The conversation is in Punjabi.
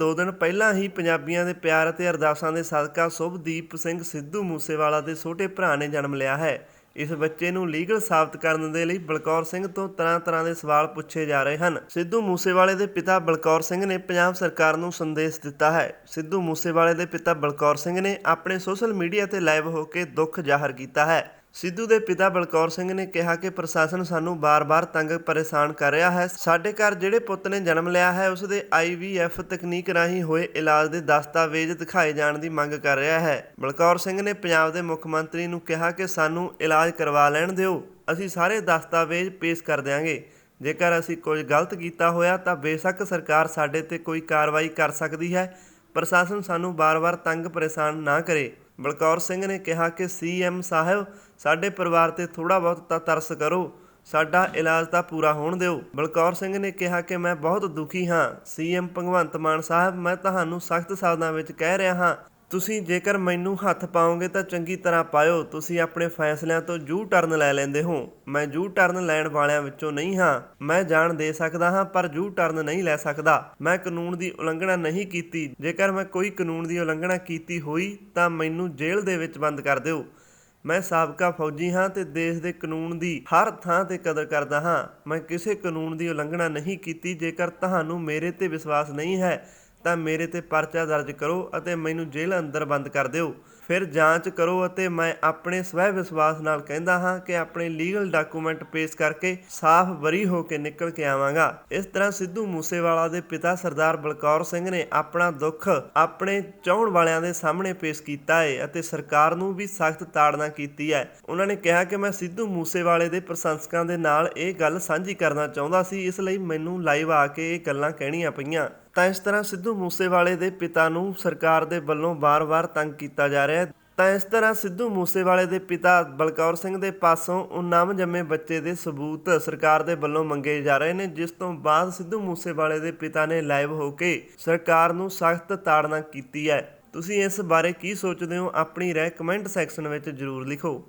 ਦੋ ਦਿਨ ਪਹਿਲਾਂ ਹੀ ਪੰਜਾਬੀਆਂ ਦੇ ਪਿਆਰ ਅਤੇ ਅਰਦਾਸਾਂ ਦੇ ਸਦਕਾ ਸੁਭਦੀਪ ਸਿੰਘ ਸਿੱਧੂ ਮੂਸੇਵਾਲਾ ਦੇ ਛੋਟੇ ਭਰਾ ਨੇ ਜਨਮ ਲਿਆ ਹੈ। ਇਸ ਬੱਚੇ ਨੂੰ ਲੀਗਲ ਸਾਬਤ ਕਰਨ ਦੇ ਲਈ ਬਲਕੌਰ ਸਿੰਘ ਤੋਂ ਤਰ੍ਹਾਂ-ਤਰ੍ਹਾਂ ਦੇ ਸਵਾਲ ਪੁੱਛੇ ਜਾ ਰਹੇ ਹਨ। ਸਿੱਧੂ ਮੂਸੇਵਾਲੇ ਦੇ ਪਿਤਾ ਬਲਕੌਰ ਸਿੰਘ ਨੇ ਪੰਜਾਬ ਸਰਕਾਰ ਨੂੰ ਸੰਦੇਸ਼ ਦਿੱਤਾ ਹੈ। ਸਿੱਧੂ ਮੂਸੇਵਾਲੇ ਦੇ ਪਿਤਾ ਬਲਕੌਰ ਸਿੰਘ ਨੇ ਆਪਣੇ ਸੋਸ਼ਲ ਮੀਡੀਆ ਤੇ ਲਾਈਵ ਹੋ ਕੇ ਦੁੱਖ ਜ਼ਾਹਰ ਕੀਤਾ ਹੈ। ਸਿੱਧੂ ਦੇ ਪਿਤਾ ਬਲਕੌਰ ਸਿੰਘ ਨੇ ਕਿਹਾ ਕਿ ਪ੍ਰਸ਼ਾਸਨ ਸਾਨੂੰ ਬਾਰ-ਬਾਰ ਤੰਗ ਪਰੇਸ਼ਾਨ ਕਰ ਰਿਹਾ ਹੈ। ਸਾਡੇ ਘਰ ਜਿਹੜੇ ਪੁੱਤ ਨੇ ਜਨਮ ਲਿਆ ਹੈ, ਉਸ ਦੇ ਆਈਵੀਐਫ ਤਕਨੀਕ ਰਾਹੀਂ ਹੋਏ ਇਲਾਜ ਦੇ ਦਸਤਾਵੇਜ਼ ਦਿਖਾਏ ਜਾਣ ਦੀ ਮੰਗ ਕਰ ਰਿਹਾ ਹੈ। ਬਲਕੌਰ ਸਿੰਘ ਨੇ ਪੰਜਾਬ ਦੇ ਮੁੱਖ ਮੰਤਰੀ ਨੂੰ ਕਿਹਾ ਕਿ ਸਾਨੂੰ ਇਲਾਜ ਕਰਵਾ ਲੈਣ ਦਿਓ। ਅਸੀਂ ਸਾਰੇ ਦਸਤਾਵੇਜ਼ ਪੇਸ਼ ਕਰ ਦਿਆਂਗੇ। ਜੇਕਰ ਅਸੀਂ ਕੁਝ ਗਲਤ ਕੀਤਾ ਹੋਇਆ ਤਾਂ ਬੇਸ਼ੱਕ ਸਰਕਾਰ ਸਾਡੇ ਤੇ ਕੋਈ ਕਾਰਵਾਈ ਕਰ ਸਕਦੀ ਹੈ। ਪ੍ਰਸ਼ਾਸਨ ਸਾਨੂੰ ਬਾਰ-ਬਾਰ ਤੰਗ ਪਰੇਸ਼ਾਨ ਨਾ ਕਰੇ। ਬਲਕੌਰ ਸਿੰਘ ਨੇ ਕਿਹਾ ਕਿ ਸੀਐਮ ਸਾਹਿਬ ਸਾਡੇ ਪਰਿਵਾਰ ਤੇ ਥੋੜਾ ਬਹੁਤ ਤਾਂ ਤਰਸ ਕਰੋ, ਸਾਡਾ ਇਲਾਜ ਤਾਂ ਪੂਰਾ ਹੋਣ ਦਿਓ। ਬਲਕੌਰ ਸਿੰਘ ਨੇ ਕਿਹਾ ਕਿ ਮੈਂ ਬਹੁਤ ਦੁਖੀ ਹਾਂ। ਸੀਐਮ ਭਗਵੰਤ ਮਾਨ ਸਾਹਿਬ, ਮੈਂ ਤੁਹਾਨੂੰ ਸਖਤ ਸ਼ਬਦਾਂ ਵਿੱਚ ਕਹਿ ਰਿਹਾ ਹਾਂ। ਤੁਸੀਂ ਜੇਕਰ ਮੈਨੂੰ ਹੱਥ ਪਾਓਗੇ ਤਾਂ ਚੰਗੀ ਤਰ੍ਹਾਂ ਪਾਇਓ। ਤੁਸੀਂ ਆਪਣੇ ਫੈਸਲਿਆਂ ਤੋਂ ਜੂ ਟਰਨ ਲੈ ਲੈਂਦੇ ਹੋ। ਮੈਂ ਜੂ ਟਰਨ ਲੈਣ ਵਾਲਿਆਂ ਵਿੱਚੋਂ ਨਹੀਂ ਹਾਂ। ਮੈਂ ਜਾਣ ਦੇ ਸਕਦਾ ਹਾਂ, ਪਰ ਜੂ ਟਰਨ ਨਹੀਂ ਲੈ ਸਕਦਾ। ਮੈਂ ਕਾਨੂੰਨ ਦੀ ਉਲੰਘਣਾ ਨਹੀਂ ਕੀਤੀ। ਜੇਕਰ ਮੈਂ ਕੋਈ ਕਾਨੂੰਨ ਦੀ ਉਲੰਘਣਾ ਕੀਤੀ ਹੋਈ, ਤਾਂ ਮੈਨੂੰ ਜੇਲ੍ਹ ਦੇ ਵਿੱਚ ਬੰਦ ਕਰ ਦਿਓ। ਮੈਂ ਸਾਬਕਾ ਫੌਜੀ ਹਾਂ ਤੇ ਦੇਸ਼ ਦੇ ਕਾਨੂੰਨ ਦੀ ਹਰ ਥਾਂ ਤੇ ਕਦਰ ਕਰਦਾ ਹਾਂ। ਮੈਂ ਕਿਸੇ ਕਾਨੂੰਨ ਦੀ ਉਲੰਘਣਾ ਨਹੀਂ ਕੀਤੀ, ਜੇਕਰ ਤੁਹਾਨੂੰ ਮੇਰੇ ਤੇ ਵਿਸ਼ਵਾਸ ਨਹੀਂ ਹੈ ਤਾਂ ਮੇਰੇ ਤੇ ਪਰਚਾ ਦਰਜ ਕਰੋ ਅਤੇ ਮੈਨੂੰ ਜੇਲ੍ਹ ਅੰਦਰ ਬੰਦ ਕਰ ਦਿਓ। ਫਿਰ ਜਾਂਚ ਕਰੋ ਅਤੇ ਮੈਂ ਆਪਣੇ ਸਵੈ ਵਿਸ਼ਵਾਸ ਨਾਲ ਕਹਿੰਦਾ ਹਾਂ ਕਿ ਆਪਣੇ ਲੀਗਲ ਡਾਕੂਮੈਂਟ ਪੇਸ਼ ਕਰਕੇ ਸਾਫ਼ ਬਰੀ ਹੋ ਕੇ ਨਿਕਲ ਕੇ ਆਵਾਂਗਾ। ਇਸ ਤਰ੍ਹਾਂ ਸਿੱਧੂ ਮੂਸੇਵਾਲਾ ਦੇ ਪਿਤਾ ਸਰਦਾਰ ਬਲਕੌਰ ਸਿੰਘ ਨੇ ਆਪਣਾ ਦੁੱਖ ਆਪਣੇ ਚਾਹਣ ਵਾਲਿਆਂ ਦੇ ਸਾਹਮਣੇ ਪੇਸ਼ ਕੀਤਾ ਹੈ ਅਤੇ ਸਰਕਾਰ ਨੂੰ ਵੀ ਸਖਤ ਤਾੜਨਾ ਕੀਤੀ ਹੈ ਉਹਨਾਂ ਨੇ ਕਿਹਾ ਕਿ ਮੈਂ ਸਿੱਧੂ ਮੂਸੇਵਾਲੇ ਦੇ ਪ੍ਰਸ਼ੰਸਕਾਂ ਦੇ ਨਾਲ ਇਹ ਗੱਲ ਸਾਂਝੀ ਕਰਨਾ ਚਾਹੁੰਦਾ ਸੀ, ਇਸ ਲਈ ਮੈਨੂੰ ਲਾਈਵ ਆ ਕੇ ਇਹ ਗੱਲਾਂ ਕਹਿਣੀਆਂ ਪਈਆਂ। ਤਾਂ ਇਸ ਤਰ੍ਹਾਂ ਸਿੱਧੂ ਮੂਸੇਵਾਲੇ ਦੇ ਪਿਤਾ ਨੂੰ ਸਰਕਾਰ ਦੇ ਵੱਲੋਂ ਵਾਰ-ਵਾਰ ਤੰਗ ਕੀਤਾ ਜਾ ਰਿਹਾ ਹੈ। ਤਾਂ ਇਸ ਤਰ੍ਹਾਂ ਸਿੱਧੂ ਮੂਸੇਵਾਲੇ ਦੇ ਪਿਤਾ ਬਲਕੌਰ ਸਿੰਘ ਦੇ ਪਾਸੋਂ ਉਹ ਨਵ ਜੰਮੇ ਬੱਚੇ ਦੇ ਸਬੂਤ ਸਰਕਾਰ ਦੇ ਵੱਲੋਂ ਮੰਗੇ ਜਾ ਰਹੇ ਨੇ, ਜਿਸ ਤੋਂ ਬਾਅਦ ਸਿੱਧੂ ਮੂਸੇਵਾਲੇ ਦੇ ਪਿਤਾ ਨੇ ਲਾਈਵ ਹੋ ਕੇ ਸਰਕਾਰ ਨੂੰ ਸਖਤ ਤਾੜਨਾ ਕੀਤੀ ਹੈ। ਤੁਸੀਂ ਇਸ ਬਾਰੇ ਕੀ ਸੋਚਦੇ ਹੋ? ਆਪਣੀ ਰਾਏ ਕਮੈਂਟ ਸੈਕਸ਼ਨ ਵਿੱਚ ਜ਼ਰੂਰ ਲਿਖੋ।